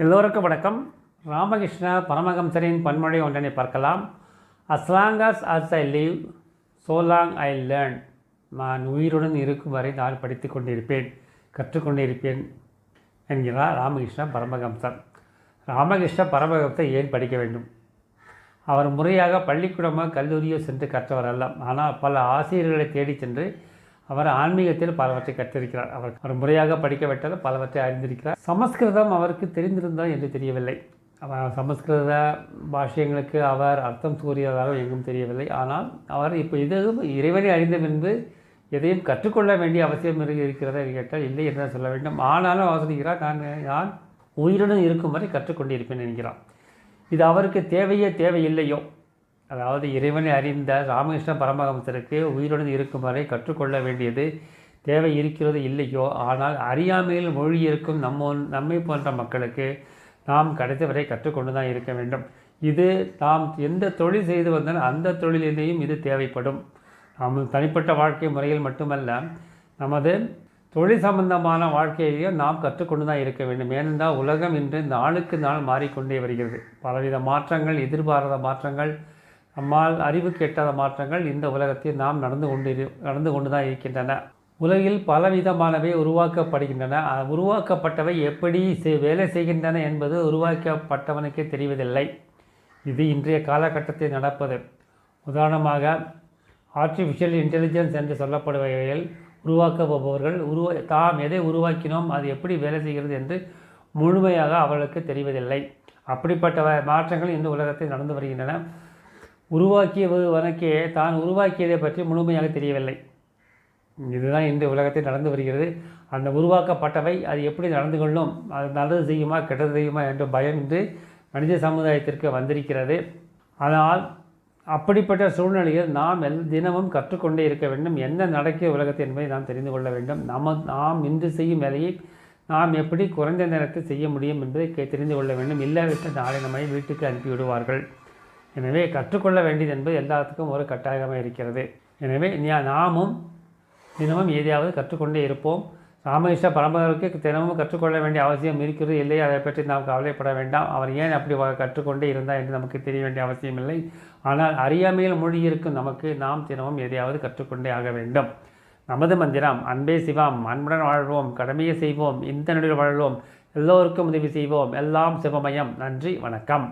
எல்லோருக்கும் வணக்கம். ராமகிருஷ்ண பரமஹம்சரின் பன்மொழி ஒன்றனை பார்க்கலாம். As long as as I live so long I learn நான் உயிருடன் இருக்கும் வரை நான் படித்து கொண்டிருப்பேன் கற்றுக்கொண்டிருப்பேன் என்கிறார் ராமகிருஷ்ண பரமஹம்சர். ராமகிருஷ்ண பரமஹம்சர் ஏன் படிக்க வேண்டும்? அவர் முறையாக பள்ளிக்கூடமோ கல்லூரியோ சென்று கற்றவர் அல்ல. ஆனால் பல ஆசிரியர்களை தேடிச் சென்று அவர் ஆன்மீகத்தில் பலவற்றை கற்றிருக்கிறார். அவர் அவர் முறையாக படிக்க விட்டது பலவற்றை அறிந்திருக்கிறார். சமஸ்கிருதம் அவருக்கு தெரிந்திருந்தால் என்று தெரியவில்லை. அவர் சமஸ்கிருத பாஷ்யங்களுக்கு அவர் அர்த்தம் கூறியதாக எங்கும் தெரியவில்லை. ஆனால் அவர் இப்போ எதுவும் இறைவனை அறிந்த பின்பு எதையும் கற்றுக்கொள்ள வேண்டிய அவசியம் இருக்கிறதா கேட்டால் இல்லை என்று சொல்ல வேண்டும். ஆனாலும் அவர் சொல்கிறார் நான் நான் உயிருடன் இருக்கும் வரை கற்றுக்கொண்டிருப்பேன் என்கிறார். இது அவருக்கு தேவையே தேவையில்லையோ அதாவது இறைவனை அறிந்த ராமகிருஷ்ண பரமஹம்சருக்கு உயிருடன் இருக்கும் வரை கற்றுக்கொள்ள வேண்டியது தேவை இருக்கிறது இல்லையோ? ஆனால் அறியாமையில் மொழி இருக்கும் நம்ம நம்மை போன்ற மக்களுக்கு நாம் கடைசி வரை கற்றுக்கொண்டு தான் இருக்க வேண்டும். இது நாம் எந்த தொழில் செய்து வந்தாலும் அந்த தொழிலிலேயும் இது தேவைப்படும். நாம் தனிப்பட்ட வாழ்க்கை முறையில் மட்டுமல்ல நமது தொழில் சம்பந்தமான வாழ்க்கையையும் நாம் கற்றுக்கொண்டு தான் இருக்க வேண்டும். ஏனென்றால் உலகம் இன்று நாளுக்கு நாள் மாறிக்கொண்டே வருகிறது. பலவித மாற்றங்கள் எதிர்பாராத மாற்றங்கள் நம்மால் அறிவுக்கு எட்டாத மாற்றங்கள் இந்த உலகத்தில் நாம் நடந்து கொண்டு நடந்து கொண்டு தான் இருக்கின்றன. உலகில் பலவிதமானவை உருவாக்கப்படுகின்றன. உருவாக்கப்பட்டவை எப்படி வேலை செய்கின்றன என்பது உருவாக்கப்பட்டவனுக்கே தெரிவதில்லை. இது இன்றைய காலகட்டத்தில் நடப்பது. உதாரணமாக ஆர்டிஃபிஷியல் இன்டெலிஜென்ஸ் என்று சொல்லப்படுபவைகள் உருவாக்குபவர்கள் உருவா தாம் எதை உருவாக்கினோம் அது எப்படி வேலை செய்கிறது என்று முழுமையாக அவர்களுக்கு தெரிவதில்லை. அப்படிப்பட்ட மாற்றங்கள் இந்த உலகத்தில் நடந்து வருகின்றன. உருவாக்கியவனுக்கே தான் உருவாக்கியதை பற்றி முழுமையாக தெரியவில்லை. இதுதான் இந்த உலகத்தில் நடந்து வருகிறது. அந்த உருவாக்கப்பட்டவை அது எப்படி நடந்து கொள்ளும்? அது நல்லது செய்யுமா கெட்டது செய்யுமா என்ற பயம் இன்று மனித சமுதாயத்திற்கு வந்திருக்கிறது. ஆனால் அப்படிப்பட்ட சூழ்நிலையில் நாம் எல் தினமும் கற்றுக்கொண்டே இருக்க வேண்டும். என்ன நடக்கிய உலகத்தை என்பதை நாம் தெரிந்து கொள்ள வேண்டும். நம்ம நாம் இன்று செய்யும் வேலையை நாம் எப்படி குறைந்த நேரத்தில் செய்ய முடியும் என்பதை தெரிந்து கொள்ள வேண்டும். இல்லாவிட்டால் நாளை நம்மை வீட்டுக்கு அனுப்பி விடுவார்கள் எனவே கற்றுக்கொள்ள வேண்டியது என்பது எல்லாத்துக்கும் ஒரு கட்டாயமாக இருக்கிறது. எனவே நாமும் தினமும் எதையாவது கற்றுக்கொண்டே இருப்போம். ராமகிருஷ்ண பரம்பரைக்கு தினமும் கற்றுக்கொள்ள வேண்டிய அவசியம் இருக்கிறது இல்லை. அதை பற்றி நாம் கவலைப்பட வேண்டாம். அவர் ஏன் அப்படி கற்றுக்கொண்டே இருந்தார் என்று நமக்கு தெரிய வேண்டிய அவசியம் இல்லை. ஆனால் அறியாமையில் மொழியிருக்கும் நமக்கு நாம் தினமும் எதையாவது கற்றுக்கொண்டே ஆக வேண்டும். நமது மந்திரம் அன்பே சிவம் அன்புடன் வாழ்வோம் கடமையை செய்வோம் இந்த நடுவில் வாழ்வோம் எல்லோருக்கும் உதவி செய்வோம் எல்லாம் சிவமயம். நன்றி வணக்கம்.